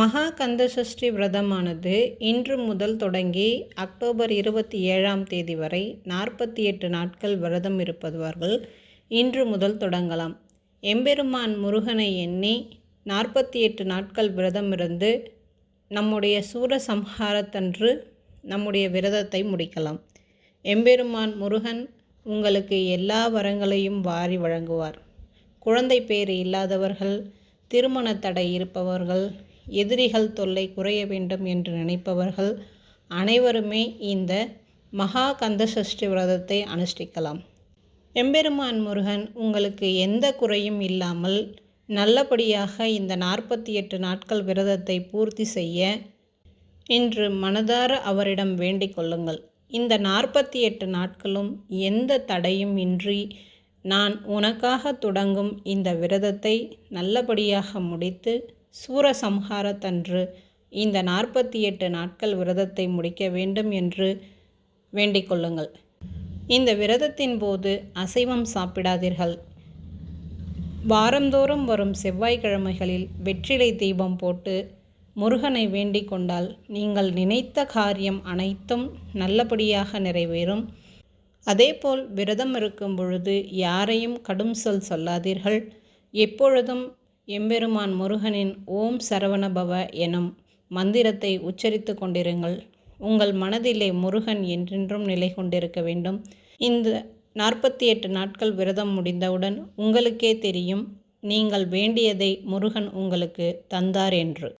மகா கந்தசஷ்டி விரதமானது இன்று முதல் தொடங்கி அக்டோபர் இருபத்தி ஏழாம் தேதி வரை நாற்பத்தி எட்டு நாட்கள் விரதம் இருப்பவர்கள் இன்று முதல் தொடங்கலாம். எம்பெருமான் முருகனை எண்ணி நாற்பத்தி எட்டு நாட்கள் விரதம் இருந்து நம்முடைய சூரசம்ஹாரத்தன்று நம்முடைய விரதத்தை முடிக்கலாம். எம்பெருமான் முருகன் உங்களுக்கு எல்லா வரங்களையும் வாரி வழங்குவார். குழந்தை பேறு இல்லாதவர்கள் திருமண தடை இருப்பவர்கள் எதிரிகள் தொல்லை குறைய வேண்டும் என்று நினைப்பவர்கள் அனைவருமே இந்த மகா கந்தசஷ்டி விரதத்தை அனுஷ்டிக்கலாம். எம்பெருமான் முருகன் உங்களுக்கு எந்த குறையும் இல்லாமல் நல்லபடியாக இந்த நாற்பத்தி எட்டு நாட்கள் விரதத்தை பூர்த்தி செய்ய இன்று மனதார அவரிடம் வேண்டிக் கொள்ளுங்கள். இந்த நாற்பத்தி எட்டு நாட்களும் எந்த தடையும் இன்றி நான் உனக்காக தொடங்கும் இந்த விரதத்தை நல்லபடியாக முடித்து சூரசம்ஹாரத்தன்று. இந்த நாற்பத்தி எட்டு நாட்கள் விரதத்தை முடிக்க வேண்டும் என்று வேண்டிக் கொள்ளுங்கள். இந்த விரதத்தின் போது அசைவம் சாப்பிடாதீர்கள். வாரந்தோறும் வரும் செவ்வாய்க்கிழமைகளில் வெற்றிலை தீபம் போட்டு முருகனை வேண்டிக் கொண்டால் நீங்கள் நினைத்த காரியம் அனைத்தும் நல்லபடியாக நிறைவேறும். அதேபோல் விரதம் இருக்கும் பொழுது யாரையும் கடும் சொல் சொல்லாதீர்கள். எப்பொழுதும் எம்பெருமான் முருகனின் ஓம் சரவணபவ எனும் மந்திரத்தை உச்சரித்து கொண்டிருங்கள். உங்கள் மனதிலே முருகன் என்றென்றும் நிலை கொண்டிருக்க வேண்டும். இந்த நாற்பத்தி எட்டு நாட்கள் விரதம் முடிந்தவுடன் உங்களுக்கே தெரியும் நீங்கள் வேண்டியதை முருகன் உங்களுக்கு தந்தார் என்று.